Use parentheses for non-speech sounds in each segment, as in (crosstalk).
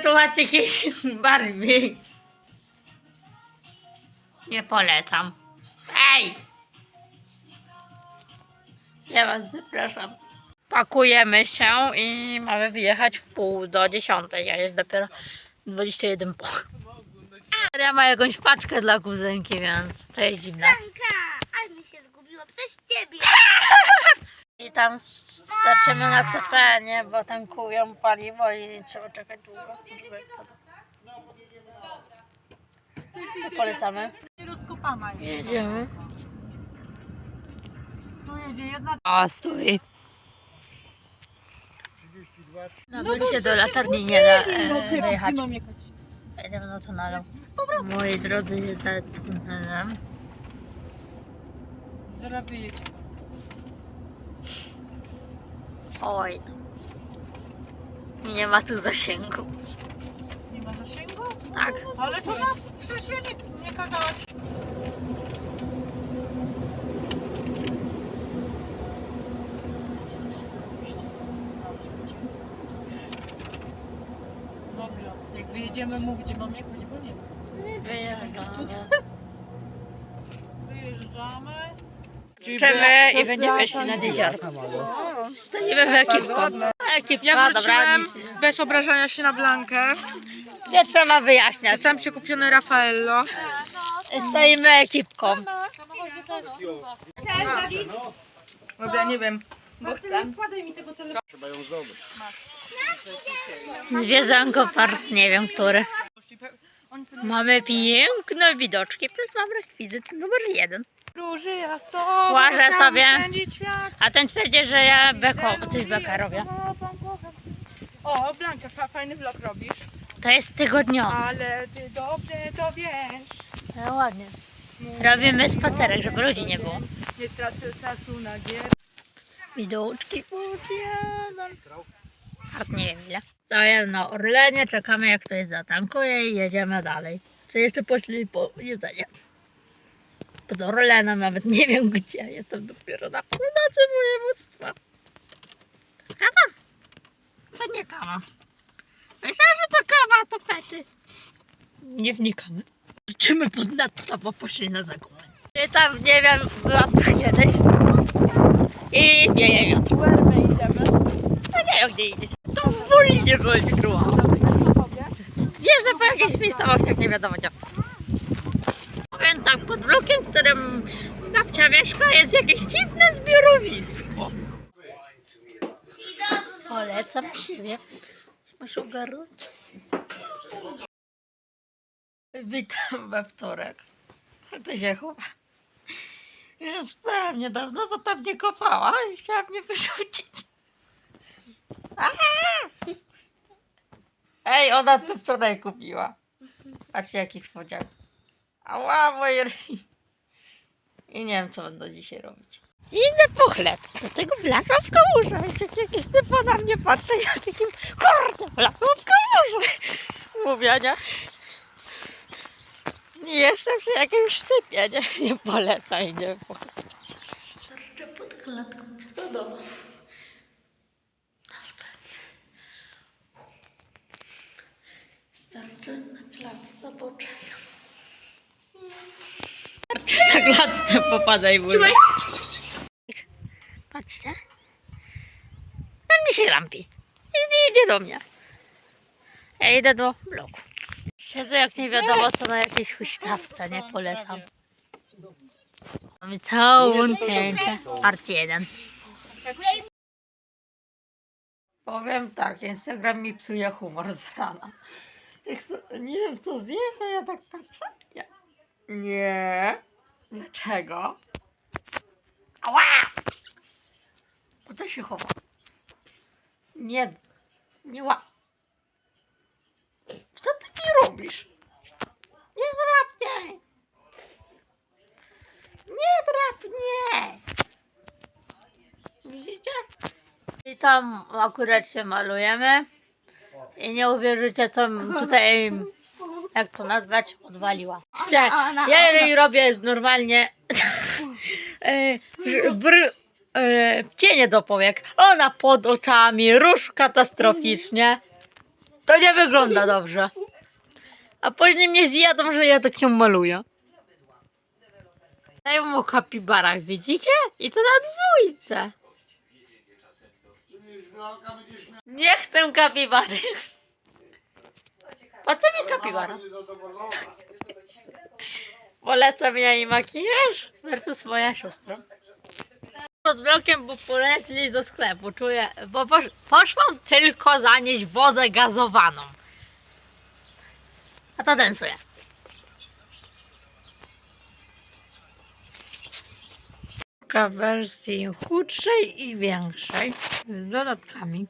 słuchać jakiejś Barbie. Nie polecam. Ej! Ja was zapraszam. Pakujemy się i mamy wyjechać w pół do dziesiątej. Ja jest dopiero 21 po. A ja ma jakąś paczkę dla kuzynki, więc to jest zimne. Blanka, ale mi się zgubiło przez ciebie. (laughs) I tam starczymy na CP, nie? Bo tankują paliwo i trzeba czekać długo. To polecamy. Rozkopana jest. Jedziemy. Tu jedzie jedna. A, stój. Nawet się do latarni nie da No, e, dojechać. Jedziemy do tunelu. Moi drodzy, jedę tunelem. Zaraz wyjedzie. Oj. Nie ma tu zasięgu. Nie ma zasięgu? Tak. Ale to ma, przecież ja nie, nie kazała ci. Dobra, jak wyjedziemy mówić, gdzie mam jechać, bo nie. Wyjeżdżamy. Wyjeżdżamy. Życzymy i będziemy szli nad jeziorko. Stoimy w ekipką. Ekipka, Ja wróciłem bez obrażania się na Blankę. Nie trzeba wyjaśniać. Sam się kupiony Raffaello. Stoimy ekipką. Dobra, nie wiem. Zwierzęko part, nie wiem który. Mamy piękne widoczki, plus mamy rekwizyt numer jeden. Róży ja z tobą Łażę sobie. spędzić świat. A ten twierdzi, że ja beko, coś beka robię. O, Blanka, fa- fajny vlog robisz, To jest tygodniowy. ale ty dobrze to wiesz. No ładnie. Robimy spacerek, żeby ludzi nie było. Nie tracę czasu na gier. Widoczki jeden. Part nie wiem ile. Stoję na Orlenie, czekamy jak ktoś zatankuje i jedziemy dalej. Czy jeszcze poszli po jedzenie? Pod Orlenem nawet nie wiem gdzie. Jestem dopiero na północy województwa. To jest kawa? To nie kawa. Myślałam, że to kawa, to pety. Nie wnikamy. Liczymy pod netto, bo poszli na zakupy. I tam, nie wiem, byłam tu kiedyś. I wieje wiatr. My idziemy. No nie wiem, gdzie idziecie. To w Wolinie byłem czuła. Wjeżdżam po jakichś miejscowościach, nie wiadomo gdzie. Tak, pod blokiem, w którym babcia mieszka, jest jakieś dziwne zbiorowisko. Polecam siebie. Masz ogarnąć? Witam we wtorek. To się chowa. Ja wstałam niedawno, bo tam nie kopała i chciała mnie wyrzucić. Ej, ona to wczoraj kupiła. Patrzcie, jaki słodziak. Ała, moje ryj. I nie wiem, co będę dzisiaj robić. Idę po chleb. Do tego wlazłam w kałużę. Jeszcze jakiś typa na mnie patrzy. Ja takim, kurde, wlazłam w kałużę. Mówię, nie? I jeszcze przy jakimś typie, nie? Nie polecam, idziemy po chleb. Starczę pod klatką schodową. Na sklep. Starczy na klatce, bo czekam. Starczy (laughs) na klatce, popadaj w Patrzcie. Tam mi się lampi. I idzie do mnie. Ja idę do bloku. Siedzę jak nie wiadomo co na jakiejś huśtawce, nie polecam. Mamy całą piękkę. Part 1. Powiem tak, Instagram mi psuje humor z rana. Jak to- Nie wiem co zjesz, a ja tak patrzę. Ja. Nie. Dlaczego? Ała! Po co się chowa? Nie. Nie ła. Co ty mi robisz? Nie drap mnie! Nie drap mnie! Widzicie? I tam akurat się malujemy. I nie uwierzycie, co tutaj, (laughs) jak to nazwać, odwaliła. Że Ja jej robię normalnie (laughs) e, br, e, cienie do powiek. Ona pod oczami, róż katastroficznie. To nie wygląda dobrze. A później mnie zjadą, że ja tak ją maluję. Dają mu kapibarach, widzicie? I to na dwójce. Nie chcę kapibary. Po co mi kapibara? Polecam ja i makijaż versus moja siostra. Pod blokiem, bo polecili do sklepu. Czuję, bo posz, poszłam tylko zanieść wodę gazowaną. A to densuje. W wersji chudszej i większej z dodatkami.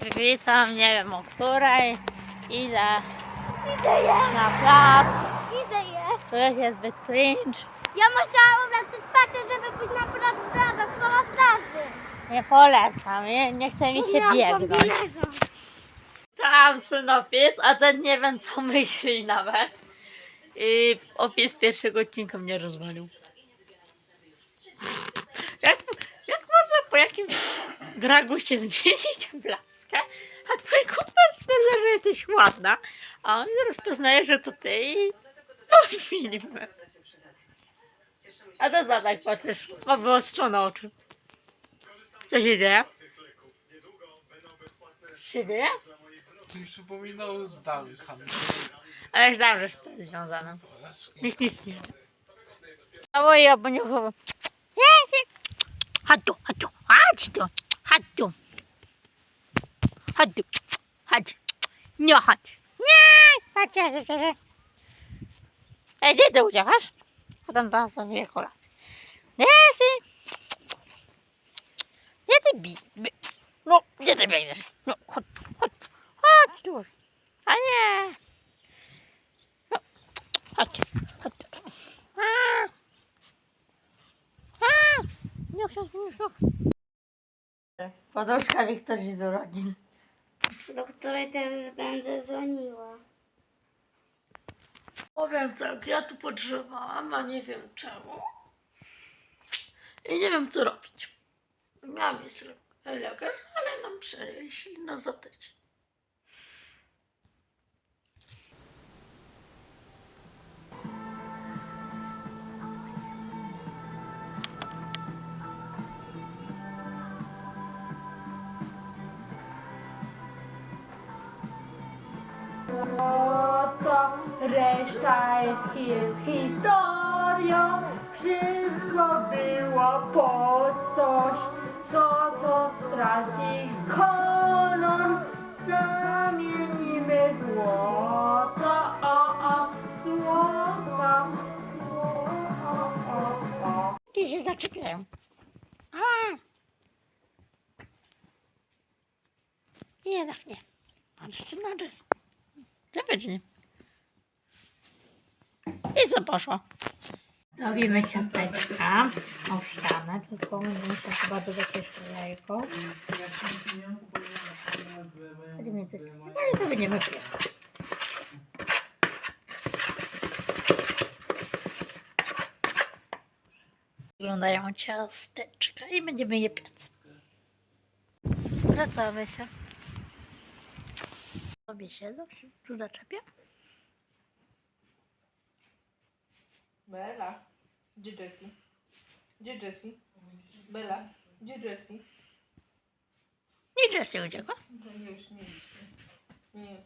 Wrzucam, nie wiem o której. Idę na plac. Widzę je. Czuję się zbyt cringe. Ja musiałam obracać paty, żeby pójść na plac straży, koło straży. Nie polecam, nie, nie chce mi się biegnąć. Tam synopis, a ten nie wiem co myśli nawet. I opis pierwszego odcinka mnie rozwalił. Jak, jak można po jakimś dragu się zmienić w laskę, a twój kumpel stwierdza, że jesteś ładna, a on rozpoznaje, że to ty i powinniśmy. A to zadać patrzysz, ma wyostrzone oczy. Co się dzieje? Co się dzieje? Mi przypominał Duncan. Ale myślałam, że z tym związane. Nikt nic nie wie. A moje oboniuchowo. Chodź tu, chodź tu, chodź tu, chodź tu. Chodź chodź. Nie chodź. Nie, chodź, chodź, chodź. Ej, gdzie ty uciekasz? A tam tam są dwie kolacje. Jesse! Gdzie ty bi... bi- No, gdzie ty biegniesz? No, chodź chodź chodź tu. A nie. Chodź, chodź. A! A! Nie chcę zmuszać. Poduszka Wiktorii z urodzin. Do której teraz będę dzwoniła. Powiem tak, ja tu podrzewałam, a nie wiem czemu. I nie wiem co robić. Miałam le- lekarz, ale nam przenieśli na za Oto reszta jest his- historią. Wszystko było po coś. To, co straci kolor, zamienimy złoto. O, o, o. I się zaczepiają. Jednak nie. Patrzcie na rys. Zapewne. I co poszło? Robimy ciasteczka owsiane, tylko musimy się chyba dodać jeszcze jajko. Będziemy coś no i to będziemy piec. Wyglądają ciasteczka i będziemy je piec. Wracamy się. Sobie siedzą, się tu zaczepię. Bela. Gdzie Jessie? Gdzie Jessie? Bela. Gdzie Jessie? I Jessie uciekła. No już, nie. Nie już.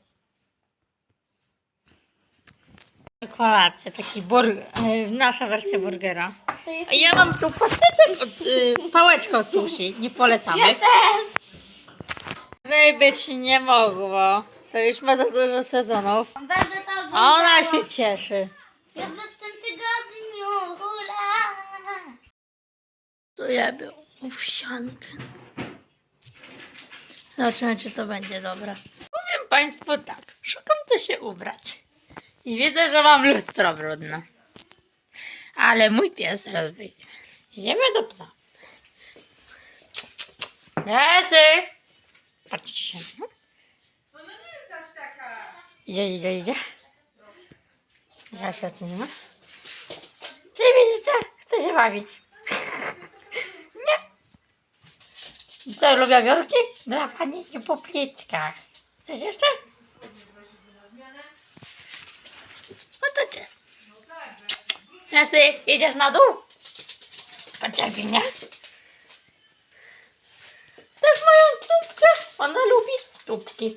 Kolację, taki burger, y, nasza wersja burgera. A ja mam tu pasteczek, od, y, pałeczkę od sushi, nie polecamy. Też! być nie mogło. To już ma za dużo sezonów. Będę to A ona się cieszy. Już w tym tygodniu, hula! Tu ja bym owsiankę. Zobaczymy, czy to będzie dobre. Powiem Państwu tak, szukam co się ubrać. I widzę, że mam lustro brudne. Ale mój pies teraz wyjdzie. Idziemy do psa. Lesy! Patrzcie się. no. Ona nie jest aż taka. Idzie, idzie, idzie. Ja się co nie ma. Ty się bawić. (laughs) Nie. Co, lubię wiorki? Dla paniki po plickach. Coś jeszcze? No to jest. Jasy, jedziesz na dół? Poczekaj, nie? To jest moja stópka. Ona lubi stópki.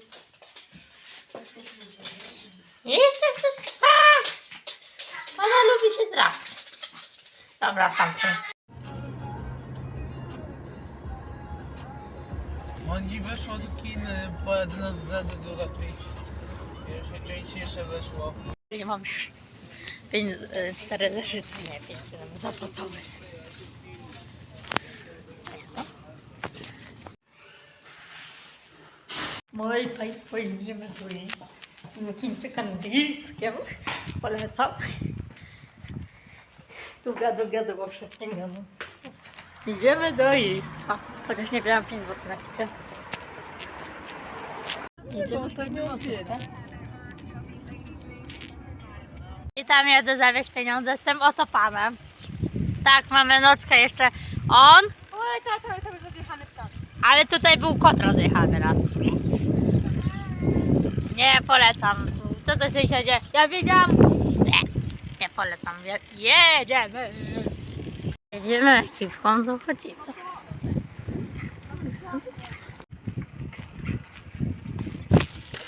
Jeszcze chcę spać. Ona lubi się drapać. Dobra, tamten. Oni weszło do kin po 11 zdrady, druga część. Pierwsza część jeszcze weszło. Ja mam już pięć, e, cztery zeszyty, nie pięć, siedem zapasowych. Moi Państwo idziemy tu Chińczyk angielskim. Polecam. Tu gadu gadu bo wszystkim gadu. Idziemy do Iska. Chociaż nie miałam 5 zł na picie. Idziemy do Iska. I tam jadę zawieźć pieniądze, jestem oto panem. Tak, mamy nockę jeszcze. On, Oj, tata, ale tam jest rozjechany ptak. ale tutaj był kot rozjechany raz. Nie polecam. Co to się dzieje? Ja wiedziałam. Nie, nie polecam. Je- Jedziemy. Jedziemy ekipką, dochodzimy.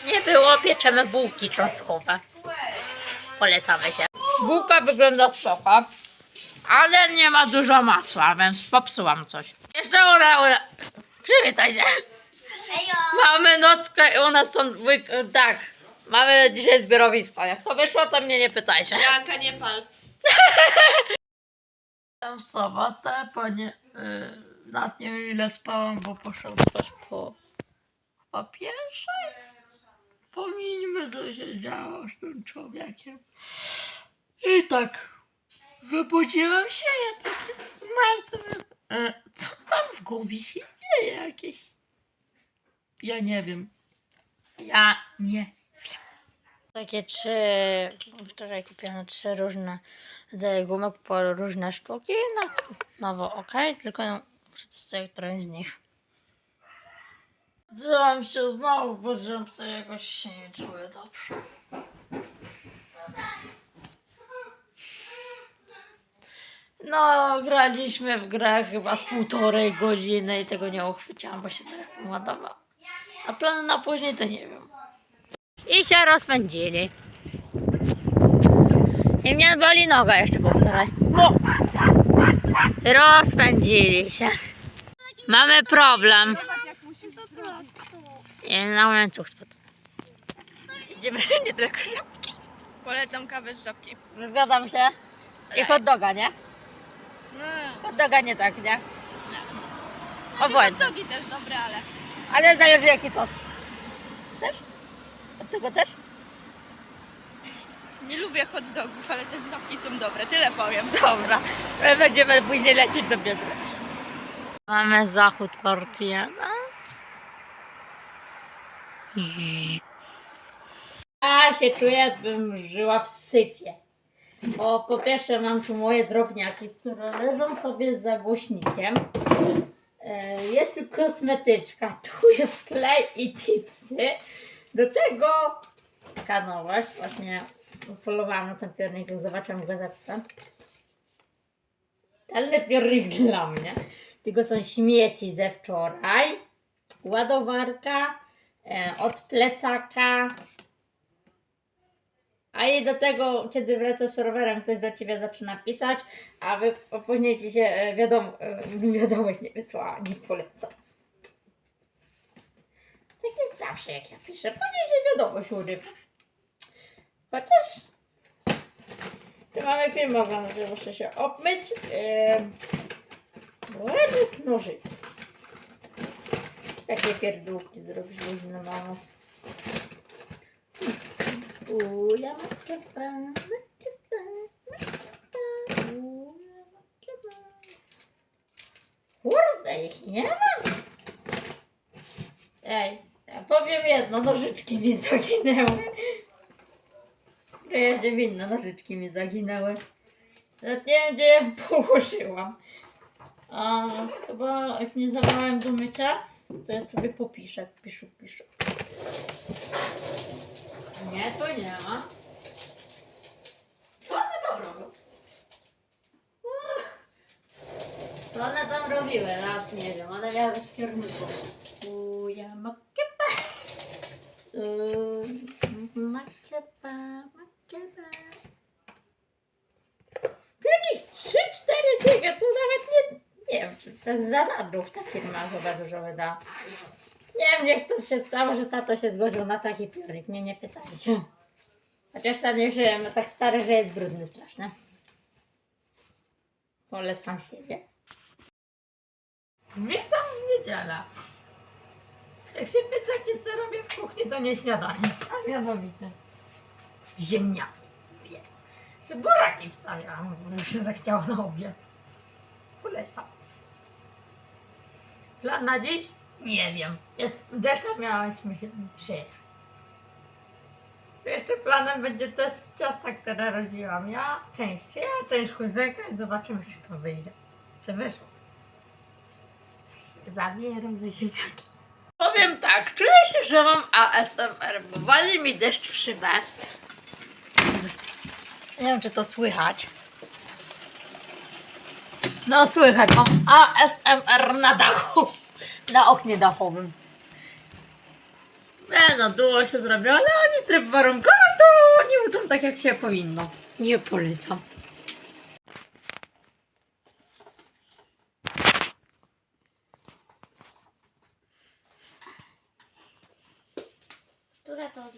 Nie było, pieczemy bułki cząstkowe. Polecamy się. Bułka wygląda spoko, ale nie ma dużo masła, więc popsułam coś. Jeszcze una, una. Przywitaj się. Mamy nockę i u nas są wy- tak. Mamy dzisiaj zbiorowisko. Jak to wyszło, to mnie nie pytajcie. Janka, nie pal. (laughs) W sobotę, panie, yy, nad nie wiem ile spałam, bo poszłam spać po, po pierwszej. Pomińmy, co się działo z tym człowiekiem. I tak, wybudziłam się, ja takie, majce, yy, co tam w głowie się dzieje jakieś? Ja nie wiem. Ja nie wiem. Takie trzy, wczoraj kupiłam trzy różne rodzaje gumek po różne sztuki. No, nowo ok, tylko przetestuję którąś z nich. Wziąłem się znowu po drzemce, jakoś się nie czuję dobrze. No, graliśmy w grę chyba z półtorej godziny i tego nie uchwyciłam, bo się telefon ładował. A plany na później to nie wiem. I się rozpędzili. I mnie boli noga jeszcze powczoraj. No. Rozpędzili się. Mamy problem. I na łańcuch spadł. Siedzimy (laughs) nie tylko żabki. Polecam kawę z żabki. Zgadzam się. I hot doga, nie? Hot doga nie tak, nie? Obojętnie. Dogi też dobre, ale... Ale zależy jaki sos. Też? Od tego też? Nie lubię hot dogów, ale też żabki są dobre, tyle powiem. Dobra, ale będziemy później lecieć do Biedronki. Mamy zachód Portiana. Ja się czuję, jakbym żyła w syfie. Bo po pierwsze mam tu moje drobniaki, które leżą sobie za głośnikiem. E, Jest tu kosmetyczka, (laughs) tu jest klej i tipsy. Do tego taka nowość, właśnie polowałam na ten piornik, zobaczyłam go zadstan. Talny piornik (laughs) dla mnie. Tylko są śmieci ze wczoraj. Ładowarka e, od plecaka. A i do tego, kiedy wracasz z rowerem, coś do ciebie zaczyna pisać, a wy, później ci się e, wiadom, e, (laughs) wiadomość nie wysłała, nie polecam. Tak jest zawsze, jak ja piszę. Później się wiadomość urywa. Chociaż tu mamy film oglądać, muszę się obmyć. Yy, znożyć. Takie pierdółki zrobić na noc. Ula maciepa, maciepa, maciepa, ula maciepa. Kurde, ich nie ma. Ej, ja powiem jedno, nożyczki mi zaginęły. Przyjeździe winne, nożyczki mi zaginęły. Nawet nie wiem, gdzie je położyłam. A chyba jak nie zabrałem do mycia, to ja sobie popiszę. Piszu, piszu. Nie, to nie ma. Co one tam robią? Co one tam robiły? Nawet nie wiem. One miały być w pierniku. Uja, makieba. Yy, Makieba, makieba. Piernik z 3-4 dyga, to nawet nie... Nie wiem, czy to jest za nadruk ta firma chyba dużo wyda. Wiem, jak to się stało, że tato się zgodził na taki piórnik. Nie, nie pytajcie. Chociaż ten już em, tak stary, że jest brudny strasznie. Polecam siebie. Witam w niedzielę. Jak się pytacie, co robię w kuchni, to nie śniadanie, a mianowicie ziemniaki. Wie. Że buraki wstawiałam, bo mi się zachciało na obiad. Polecam. Plan na dziś? Nie wiem. Jest, zresztą miałyśmy się przyjechać. Jeszcze planem będzie też ciasta, które robiłam ja, część ja, część kuzynka i zobaczymy, czy to wyjdzie. Czy wyszło. Zabieram ze ziemniaki. Powiem tak, czuję się, że mam ASMR, bo wali mi deszcz w szybę. Nie wiem, czy to słychać. No słychać, mam ASMR na dachu. Na oknie dachowym. Nie no, było się zrobiło, ale oni tryb warunkowy to nie uczą tak jak się powinno. Nie polecam. Która to?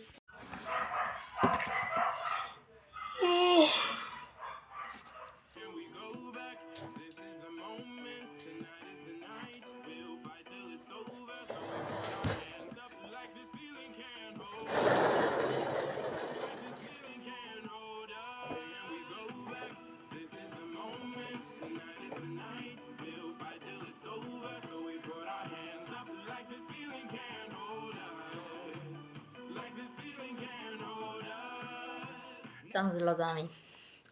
Tam z lodami.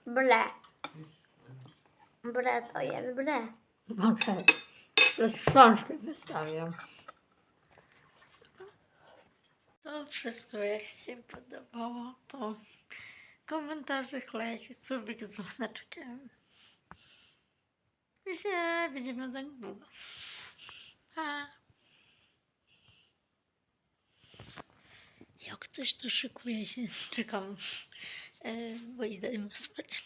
Ble. Ble to jest ble. Okej. To książkę wystawiam. To wszystko jak się podobało, to komentarze klejcie, subik z dzwoneczkiem. I się widzimy za niedługo. Pa. Jak coś to szykuje się, czekam, e, bo idę spać.